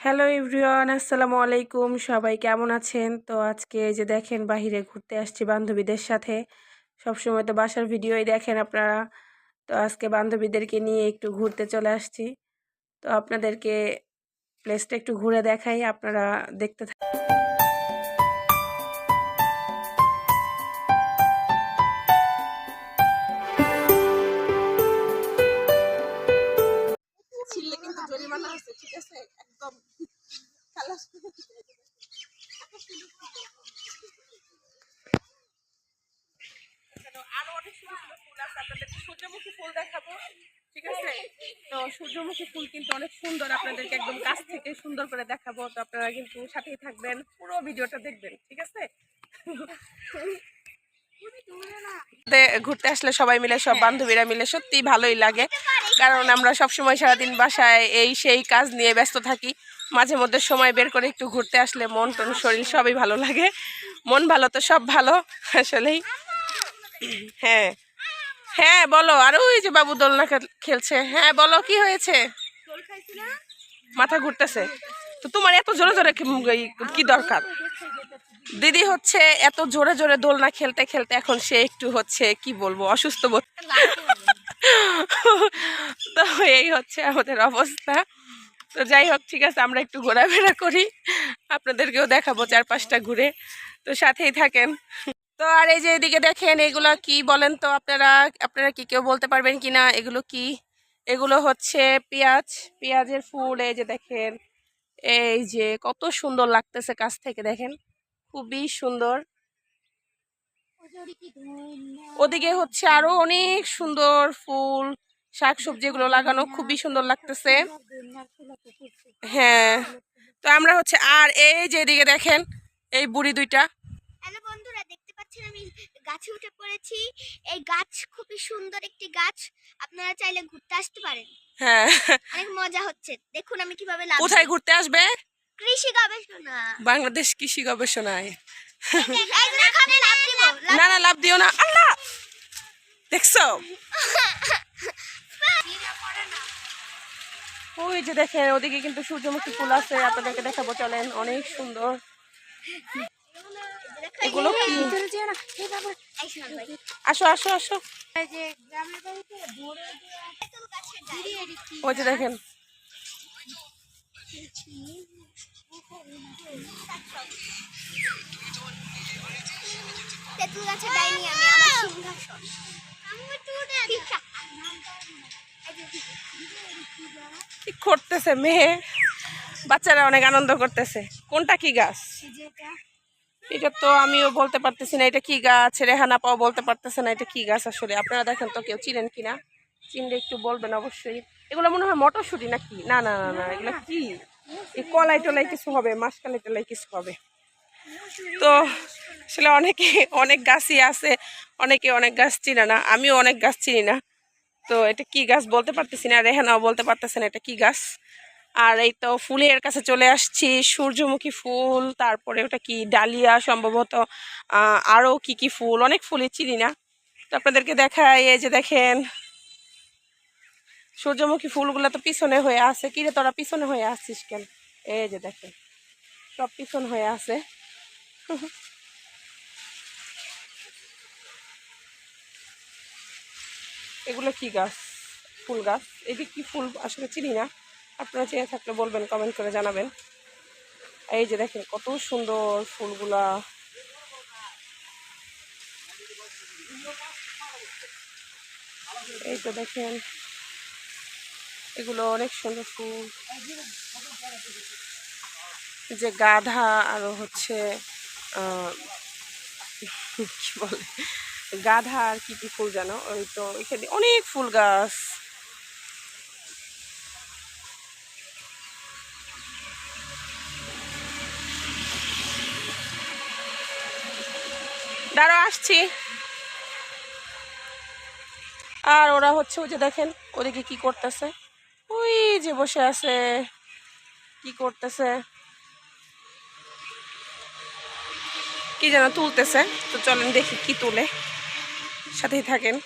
Hello everyone আসসালামু আলাইকুম সবাই কেমন আছেন? তো আজকে যে দেখেন, বাহিরে ঘুরতে আসছি বান্ধবীদের সাথে। সবসময় তো বাসার ভিডিওই দেখেন আপনারা। তো আজকে বান্ধবীদেরকে নিয়ে একটু ঘুরতে চলে আসছি। তো আপনাদেরকে প্লেসটা একটু ঘুরে দেখাই। আপনারা দেখতে আরও সুন্দর সুন্দর ফুল আছে আপনাদেরকে সূর্যমুখী ফুল দেখাবো ঠিক আছে? তো সূর্যমুখী ফুল কিন্তু অনেক সুন্দর আপনাদেরকে একদম কাছ থেকে সুন্দর করে দেখাবো তো আপনারা কিন্তু সাথেই থাকবেন পুরো ভিডিওটা দেখবেন ঠিক আছে? ঘুরতে আসলে সবাই মিলে সব বান্ধবীরা মিলে সত্যি ভালোই লাগে কারণ আমরা সব সময় সারাদিন বাসায় এই সেই কাজ নিয়ে ব্যস্ত থাকি মাঝে মধ্যে সময় বের করে একটু ঘুরতে আসলে মন টন শরীর সবই ভালো লাগে মন ভালো তো সব ভালো আসলেই। হ্যাঁ। হ্যাঁ বলো। আর ওই যে বাবু দোলনা খেল- খেলছে। হ্যাঁ বলো, কি হয়েছে? মাথা ঘুরতেছে। তো তোমার এত জোরে জোরে কি- দরকার? দিদি হচ্ছে এত জোরে জোরে দোলনা খেলতে খেলতে এখন সে একটু হচ্ছে কি বলব, অসুস্থ বোধ তো এই হচ্ছে আমাদের অবস্থা। তো যাই হোক, ঠিক আছে, আমরা একটু ঘোরাফেরা করি। আপনাদেরকেও দেখাবো চারপাশটা ঘুরে। তো সাথেই থাকেন। তো আর এই যে এদিকে দেখেন, এগুলো কি বলেন তো আপনারা? আপনারা কি কেউ বলতে পারবেন কি না এগুলো কি? এগুলো হচ্ছে পেঁয়াজ, পেঁয়াজের ফুল, এই যে দেখেন, এই যে কত সুন্দর লাগতেছে কাছ থেকে দেখেন, খুবই সুন্দর। ওদিকে হচ্ছে আরও অনেক সুন্দর ফুল শাক সবজিগুলো লাগানো খুবই সুন্দর লাগতেছে। হ্যাঁ তো আমরা হচ্ছে, আর এই যে এদিকে দেখেন, এই বুড়ি দুইটা দেখতে আমি গাছে উঠে পড়েছি। এই গাছ খুবই সুন্দর একটি গাছ। আপনারা চাইলে ঘুরতে আসতে পারেন। হ্যাঁ। অনেক মজা হচ্ছে। দেখুন আমি কীভাবে লাভ কোথায় ঘুরতে আসবে? কৃষি গবেষণা। বাংলাদেশ কৃষি গবেষণায়। না না লাভ দিও না। আল্লাহ! দেখছ? ওই যে দেখেন ওদিকে কিন্তু সূর্যমুখী ফুল আছে। আপনাদেরকে দেখাবো চলেন। অনেক সুন্দর। এগুলো? কি? এই শোনান ভাই। আসো আসো আসো। ওই যে দেখেন। তেঁতুল গাছের ডাল আমি আমার সিংহাসন। ঠিকঠাক। এই যে কি করতেছে মেয়ে? বাচ্চারা অনেক আনন্দ করতেছে। কোনটা কি গাছ? এই যে এটা। তো আমিও বলতে পারতেছি না, এটা কি গাছ? রেহানা পাও বলতে পারতেছে না, এটা কি গাছ আসলে? আপনারা দেখেন তো কেউ চিনেন কিনা? চিনলে একটু বলবেন অবশ্যই। এগুলো মনে হয় মটরশুঁটি নাকি? না না না না, এগুলো কি? এই কলাই টলাই কিছু হবে, মাসকালাই টলাই কিছু হবে। তো আসলে অনেকে, অনেক গাছই আছে, অনেকে অনেক গাছ চিনে না, আমিও অনেক গাছ চিনি না। তো এটা কি গাছ বলতে পারতেছি না, রেহানাও বলতে পারতেছে না, এটা কি গাছ? আর এই তো ফুলের কাছে চলে আসছি, সূর্যমুখী ফুল, তারপরে ওটা কি, ডালিয়া সম্ভবত আরও কি কি ফুল, অনেক ফুলই চিনি না। তো আপনাদেরকে দেখাই, এই যে দেখেন, সূর্যমুখী ফুলগুলো তো পিছনে হয়ে আছে। কিরে তোরা পিছনে হয়ে আসছিস কেন? এই যে দেখেন, সব পিছন হয়ে আছে। এগুলো কি গাছ? ফুল গাছ? এটি কি ফুল আসলে চিনি না। আপনারা চেয়ে থাকলে বলবেন কমেন্ট করে জানাবেন। এই যে দেখেন, কত সুন্দর ফুলগুলা। এই তো দেখেন, এগুলো অনেক সুন্দর ফুল। যে গাধা আরও হচ্ছে কি বলে, গাধা আর কি কি ফুল জানো? ওই তো এখানে অনেক ফুল গাছ। দাঁড়ো আসছি। আর ওরা হচ্ছে ওই যে দেখেন, ওদিকে কি করতেছে? ওই যে বসে আছে। কি করতেছে? কি যেন তুলতেছে। তো চলেন দেখি কি তুলে। সাথেই থাকেন।